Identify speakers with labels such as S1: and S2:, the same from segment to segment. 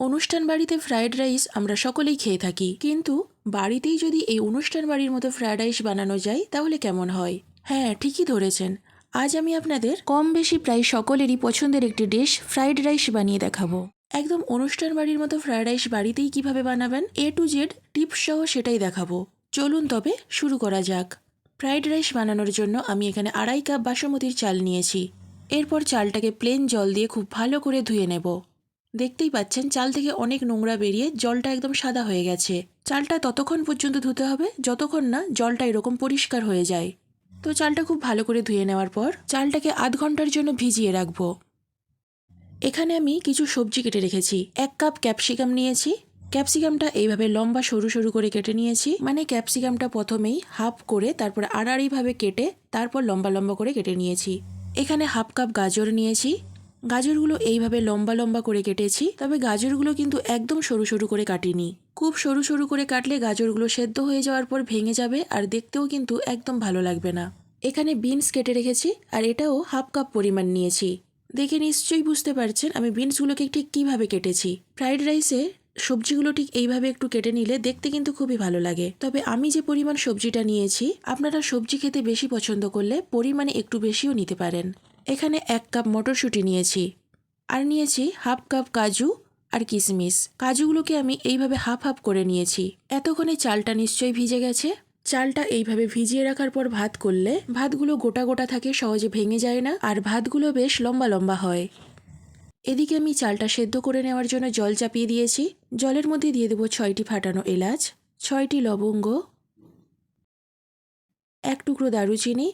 S1: অনুষ্ঠান বাড়িতে fried rice আমরা সকলেই খেয়ে থাকি। কিন্তু বাড়িতেই যদি এই অনুষ্ঠান বাড়ির মতো ফ্রায়েড রাইস বানানো যায়, তাহলে কেমন হয়? হ্যাঁ ঠিকই ধরেছেন। আজ আমি আপনাদের কম বেশি প্রায় সকলেরই পছন্দের একটি ডিশ ফ্রাইড রাইস বানিয়ে দেখাবো। একদম অনুষ্ঠান বাড়ির মতো ফ্রায়েড রাইস বাড়িতেই কীভাবে বানাবেন, এ টু জেড টিপস সহ সেটাই দেখাবো। চলুন তবে শুরু করা যাক। ফ্রাইড রাইস বানানোর জন্য আমি এখানে আড়াই কাপ বাসমতির চাল নিয়েছি। এরপর চালটাকে প্লেন জল দিয়ে খুব ভালো করে ধুয়ে নেব। দেখতেই পাচ্ছেন চাল থেকে অনেক নোংরা বেরিয়ে জলটা একদম সাদা হয়ে গেছে। চালটা ততক্ষণ পর্যন্ত ধুতে হবে, যতক্ষণ না জলটা এরকম পরিষ্কার হয়ে যায়। তো চালটা খুব ভালো করে ধুয়ে নেওয়ার পর চালটাকে আধ ঘণ্টার জন্য ভিজিয়ে রাখব। এখানে আমি কিছু সবজি কেটে রেখেছি। এক কাপ ক্যাপসিকাম নিয়েছি। ক্যাপসিকামটা এইভাবে লম্বা সরু সরু করে কেটে নিয়েছি। মানে ক্যাপসিকামটা প্রথমেই হাফ করে তারপর আড়াআড়িভাবে কেটে তারপর লম্বা লম্বা করে কেটে নিয়েছি। এখানে হাফ কাপ গাজর নিয়েছি। গাজরগুলো এইভাবে লম্বা লম্বা করে কেটেছি, তবে গাজরগুলো কিন্তু একদম সরু সরু করে কাটিনি। খুব সরু সরু করে কাটলে গাজরগুলো সেদ্ধ হয়ে যাওয়ার পর ভেঙে যাবে আর দেখতেও কিন্তু একদম ভালো লাগবে না। এখানে বিনস কেটে রেখেছি আর এটাও হাফ কাপ পরিমাণ নিয়েছি। দেখে নিশ্চয়ই বুঝতে পারছেন আমি বিনসগুলোকে ঠিক কীভাবে কেটেছি। ফ্রাইড রাইসে সবজিগুলো ঠিক এইভাবে একটু কেটে নিলে দেখতে কিন্তু খুবই ভালো লাগে। তবে আমি যে পরিমাণ সবজিটা নিয়েছি, আপনারা সবজি খেতে বেশি পছন্দ করলে পরিমাণে একটু বেশিও নিতে পারেন। এখানে এক কাপ মটরশুঁটি নিয়েছি। আর নিয়েছি হাফ কাপ কাজু আর কিশমিশ কাজুগুলোকে আমি এইভাবে হাফ হাফ করে নিয়েছি। এতক্ষণে চালটা নিশ্চয়ই ভিজে গেছে। চালটা এইভাবে ভিজিয়ে রাখার পর ভাত করলে ভাতগুলো গোটা গোটা থাকে, সহজে ভেঙে যায় না। আর ভাতগুলো বেশ লম্বা লম্বা হয়। এদিকে আমি চালটা সেদ্ধ করে নেওয়ার জন্য জল চাপিয়ে দিয়েছি। জলের মধ্যে দিয়ে দেবো ছয়টি ফাটানো এলাচ, ছয়টি লবঙ্গ, এক টুকরো দারুচিনি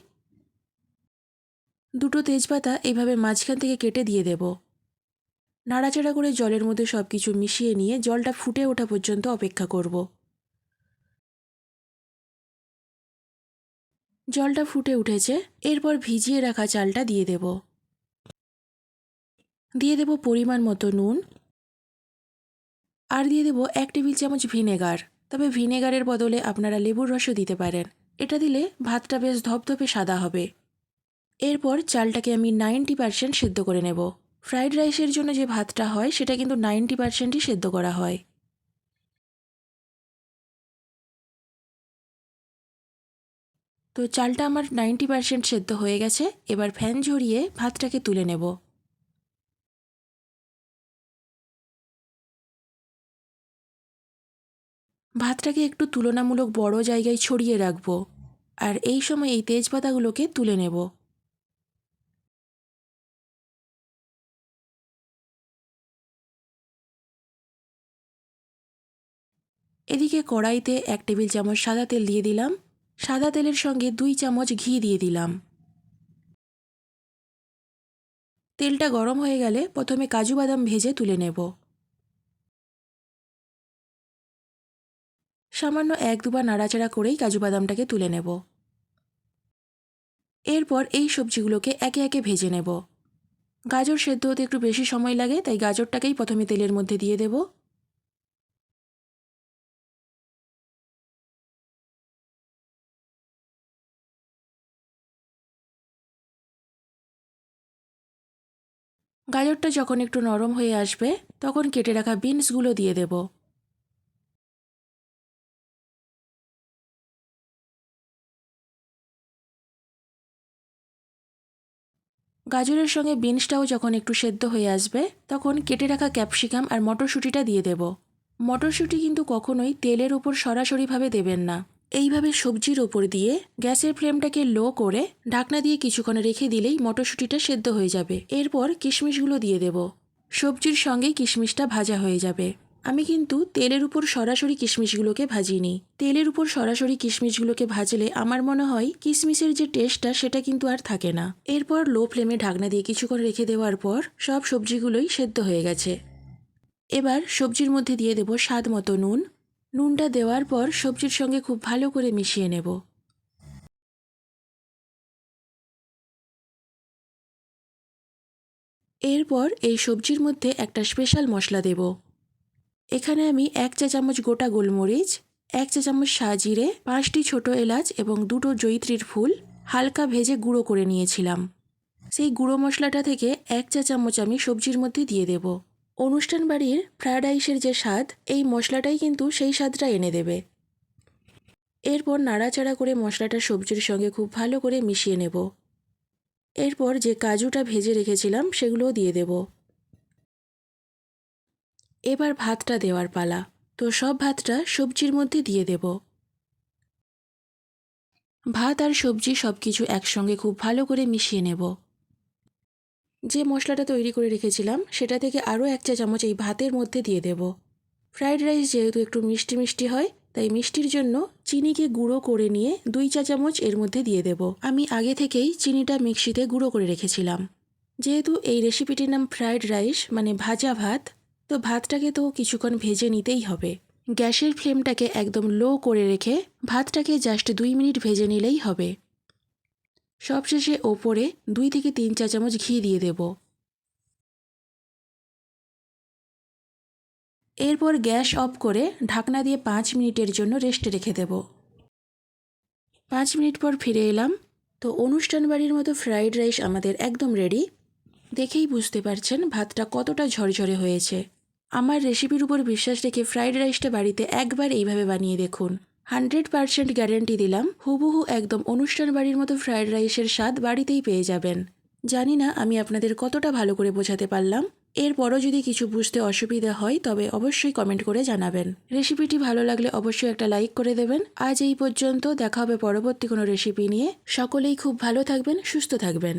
S1: দুটো তেজপাতা এইভাবে মাঝখান থেকে কেটে দিয়ে দেব। নাড়াচাড়া করে জলের মধ্যে সব কিছু মিশিয়ে নিয়ে জলটা ফুটে ওঠা পর্যন্ত অপেক্ষা করব। জলটা ফুটে উঠেছে, এরপর ভিজিয়ে রাখা চালটা দিয়ে দেব। দিয়ে দেব পরিমাণ মতো নুন। আর দিয়ে দেব এক টেবিল চামচ ভিনেগার। তবে ভিনেগারের বদলে আপনারা লেবুর রসও দিতে পারেন। এটা দিলে ভাতটা বেশ ধপধপে সাদা হবে। এরপর চালটাকে আমি নাইনটি পারসেন্ট সেদ্ধ করে নেব। ফ্রাইড রাইসের জন্য যে ভাতটা হয়, সেটা কিন্তু নাইনটি পার্সেন্টই সেদ্ধ করা হয়। তো চালটা আমার নাইনটি পার্সেন্ট সেদ্ধ হয়ে গেছে, এবার ফ্যান ঝরিয়ে ভাতটাকে তুলে নেব। ভাতটাকে একটু তুলনামূলক বড় জায়গায় ছড়িয়ে রাখব, আর এই সময় এই তেজপাতাগুলোকে তুলে নেব। এদিকে কড়াইতে এক টেবিল চামচ সাদা তেল দিয়ে দিলাম। সাদা তেলের সঙ্গে দুই চামচ ঘি দিয়ে দিলাম। তেলটা গরম হয়ে গেলে প্রথমে কাজু বাদাম ভেজে তুলে নেব। সামান্য এক দুবার নাড়াচাড়া করেই কাজু বাদামটাকে তুলে নেব। এরপর এই সবজিগুলোকে একে একে ভেজে নেব। গাজর সেদ্ধ হতে একটু বেশি সময় লাগে, তাই গাজরটাকেই প্রথমে তেলের মধ্যে দিয়ে দেব। গাজরটা যখন একটু নরম হয়ে আসবে, তখন কেটে রাখা বিনসগুলো দিয়ে দেব। গাজরের সঙ্গে বিনসটাও যখন একটু সেদ্ধ হয়ে আসবে, তখন কেটে রাখা ক্যাপসিকাম আর মটরশুঁটিটা দিয়ে দেব। মটরশুঁটি কিন্তু কখনোই তেলের ওপর সরাসরিভাবে দেবেন না। এইভাবে সবজির ওপর দিয়ে গ্যাসের ফ্লেমটাকে লো করে ঢাকনা দিয়ে কিছুক্ষণ রেখে দিলেই মটরশুঁটিটা সেদ্ধ হয়ে যাবে। এরপর কিশমিশগুলো দিয়ে দেব। সবজির সঙ্গেই কিশমিশটা ভাজা হয়ে যাবে। আমি কিন্তু তেলের উপর সরাসরি কিশমিশগুলোকে ভাজিনি। তেলের উপর সরাসরি কিশমিশগুলোকে ভাজলে আমার মনে হয় কিশমিশের যে টেস্টটা সেটা কিন্তু আর থাকে না। এরপর লো ফ্লেমে ঢাকনা দিয়ে কিছুক্ষণ রেখে দেওয়ার পর সব সবজিগুলোই সেদ্ধ হয়ে গেছে। এবার সবজির মধ্যে দিয়ে দেব স্বাদ মতো নুন নুনটা দেওয়ার পর সবজির সঙ্গে খুব ভালো করে মিশিয়ে নেব। এরপর এই সবজির মধ্যে একটা স্পেশাল মশলা দেব। এখানে আমি এক চা চামচ গোটা গোলমরিচ, এক চা চামচ সাজিরে, পাঁচটি ছোট এলাচ এবং দুটো জৈত্রীর ফুল হালকা ভেজে গুঁড়ো করে নিয়েছিলাম। সেই গুঁড়ো মশলাটা থেকে এক চা চামচ আমি সবজির মধ্যে দিয়ে দেব। অনুষ্ঠান বাড়ির ফ্রায়েড রাইসের যে স্বাদ, এই মশলাটাই কিন্তু সেই স্বাদটা এনে দেবে। এরপর নাড়াচাড়া করে মশলাটা সবজির সঙ্গে খুব ভালো করে মিশিয়ে নেব। এরপর যে কাজুটা ভেজে রেখেছিলাম, সেগুলোও দিয়ে দেব। এবার ভাতটা দেওয়ার পালা। তো সব ভাতটা সবজির মধ্যে দিয়ে দেব। ভাত আর সবজি সব কিছু একসঙ্গে খুব ভালো করে মিশিয়ে নেব। যে মশলাটা তৈরি করে রেখেছিলাম, সেটা থেকে আরও এক চা চামচ এই ভাতের মধ্যে দিয়ে দেব। ফ্রাইড রাইস যেহেতু একটু মিষ্টি মিষ্টি হয়, তাই মিষ্টির জন্য চিনিকে গুঁড়ো করে নিয়ে দুই চা চামচ এর মধ্যে দিয়ে দেব। আমি আগে থেকেই চিনিটা মিক্সিতে গুঁড়ো করে রেখেছিলাম। যেহেতু এই রেসিপিটির নাম ফ্রাইড রাইস মানে ভাজা ভাত, তো ভাতটাকে তো কিছুক্ষণ ভেজে নিতেই হবে। গ্যাসের ফ্লেমটাকে একদম লো করে রেখে ভাতটাকে জাস্ট দুই মিনিট ভেজে নিলেই হবে। সবশেষে ওপরে দুই থেকে তিন চা চামচ ঘি দিয়ে দেব। এরপর গ্যাস অফ করে ঢাকনা দিয়ে পাঁচ মিনিটের জন্য রেস্টে রেখে দেব। পাঁচ মিনিট পর ফিরে এলাম। তো অনুষ্ঠান বাড়ির মতো ফ্রাইড রাইস আমাদের একদম রেডি। দেখেই বুঝতে পারছেন ভাতটা কতটা ঝরঝরে হয়েছে। আমার রেসিপির উপর বিশ্বাস রেখে ফ্রাইড রাইসটা বাড়িতে একবার এইভাবে বানিয়ে দেখুন। হান্ড্রেড পারসেন্ট গ্যারেন্টি দিলাম, হুবহু একদম অনুষ্ঠান বাড়ির মতো ফ্রায়েড রাইসের স্বাদ বাড়িতেই পেয়ে যাবেন। জানি না আমি আপনাদের কতটা ভালো করে বোঝাতে পারলাম, এরপরও যদি কিছু বুঝতে অসুবিধা হয় তবে অবশ্যই কমেন্ট করে জানাবেন। রেসিপিটি ভালো লাগলে অবশ্যই একটা লাইক করে দেবেন। আজ এই পর্যন্ত দেখা হবে পরবর্তী কোনো রেসিপি নিয়ে। সকলেই খুব ভালো থাকবেন, সুস্থ থাকবেন।